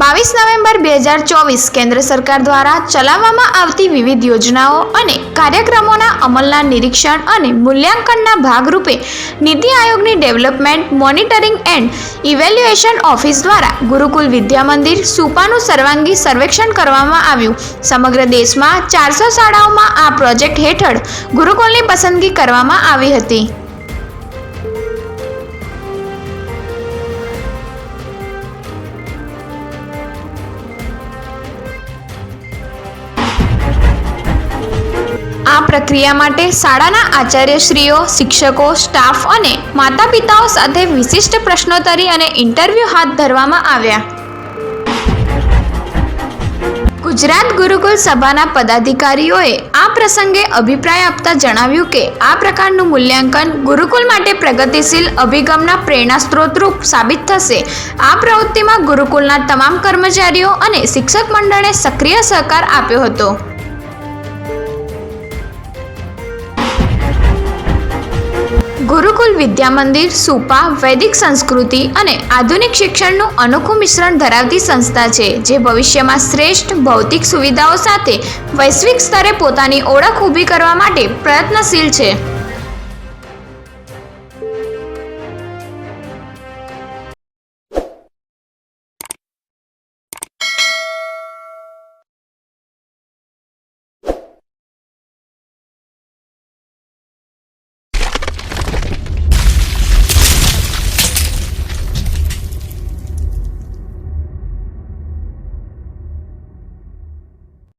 બાવીસ નવેમ્બર બે હજાર ચોવીસ કેન્દ્ર સરકાર દ્વારા ચલાવવામાં આવતી વિવિધ યોજનાઓ અને કાર્યક્રમોના અમલના નિરીક્ષણ અને મૂલ્યાંકનના ભાગરૂપે નીતિ આયોગની development, monitoring and evaluation office દ્વારા ગુરુકુલ વિદ્યા મંદિર, સુપાનું સર્વાંગી સર્વેક્ષણ કરવામાં આવ્યું. સમગ્ર દેશમાં ચારસો શાળાઓમાં આ પ્રોજેક્ટ હેઠળ ગુરુકુલની પસંદગી કરવામાં આવી હતી. આ પ્રક્રિયા માટે શાળાના આચાર્યશ્રીઓ, શિક્ષકો, સ્ટાફ અને માતા પિતાઓ સાથે વિશિષ્ટ પ્રશ્નોત્તરી અને ઇન્ટરવ્યૂ હાથ ધરવામાં આવ્યા. ગુજરાત ગુરુકુલ સભાના પદાધિકારીઓએ આ પ્રસંગે અભિપ્રાય આપતા જણાવ્યું કે, આ પ્રકારનું મૂલ્યાંકન ગુરુકુલ માટે પ્રગતિશીલ અભિગમના પ્રેરણા સ્ત્રોતરૂપ સાબિત થશે. આ પ્રવૃત્તિમાં ગુરુકુલના તમામ કર્મચારીઓ અને શિક્ષક મંડળે સક્રિય સહકાર આપ્યો હતો. ગુરુકુલ વિદ્યા મંદિર, સુપા, વૈદિક સંસ્કૃતિ અને આધુનિક શિક્ષણનું અનોખું મિશ્રણ ધરાવતી સંસ્થા છે, જે ભવિષ્યમાં શ્રેષ્ઠ ભૌતિક સુવિધાઓ સાથે વૈશ્વિક સ્તરે પોતાની ઓળખ ઊભી કરવા માટે પ્રયત્નશીલ છે.